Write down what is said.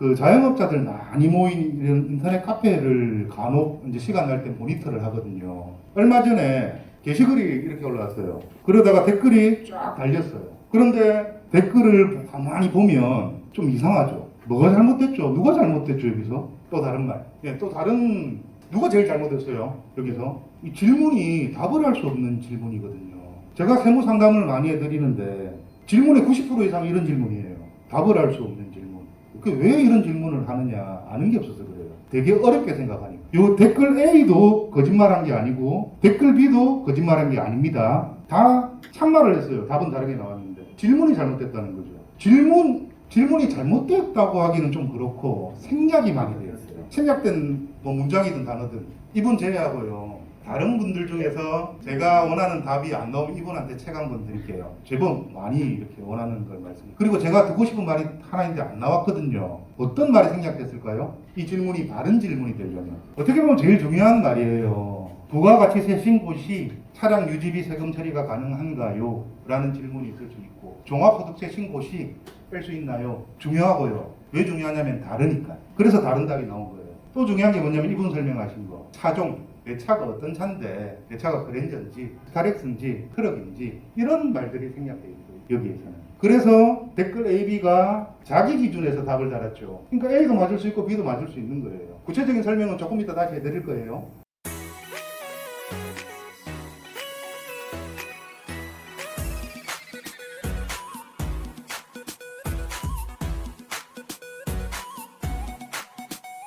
그 자영업자들 많이 모인 이런 인터넷 카페를 간혹 이제 시간 날 때 모니터를 하거든요. 얼마 전에 게시글이 이렇게 올라왔어요. 그러다가 댓글이 쫙 달렸어요. 그런데 댓글을 가만히 보면 좀 이상하죠. 뭐가 잘못됐죠? 누가 잘못됐죠, 여기서? 또 다른 말. 예, 또 다른, 누가 제일 잘못했어요, 여기서? 이 질문이 답을 할 수 없는 질문이거든요. 제가 세무 상담을 많이 해드리는데, 질문의 90% 이상 이런 질문이에요. 답을 할 수 없는 질문. 그 왜 이런 질문을 하느냐, 아는 게 없어서 그래요. 되게 어렵게 생각하니까. 요 댓글 A도 거짓말한 게 아니고, 댓글 B도 거짓말한 게 아닙니다. 다 참말을 했어요. 답은 다르게 나왔는데. 질문이 잘못됐다는 거죠. 질문, 질문이 잘못됐다고 하기는 좀 그렇고, 생략이 많이 되었어요. 생략된 뭐 문장이든 단어든. 이분 제외하고요. 다른 분들 중에서 제가 원하는 답이 안 나오면 이분한테 책 한 권 드릴게요. 제법 많이 이렇게 원하는 걸 말씀. 그리고 제가 듣고 싶은 말이 하나 있는데 안 나왔거든요. 어떤 말이 생략됐을까요? 이 질문이 바른 질문이 되려면 어떻게 보면 제일 중요한 말이에요. 부가가치세 신고 시 차량 유지비 세금 처리가 가능한가요? 라는 질문이 있을 수 있고 종합소득세 신고 시 뺄 수 있나요? 중요하고요. 왜 중요하냐면 다르니까. 그래서 다른 답이 나온 거예요. 또 중요한 게 뭐냐면 이분 설명하신 거. 차종, 내 차가 어떤 차인데 내 차가 그랜저인지 스타렉스인지 트럭인지 이런 말들이 생략되어 있어요. 여기에서는. 그래서 댓글 AB가 자기 기준에서 답을 달았죠. 그러니까 A도 맞을 수 있고 B도 맞을 수 있는 거예요. 구체적인 설명은 조금 이따 다시 해드릴 거예요.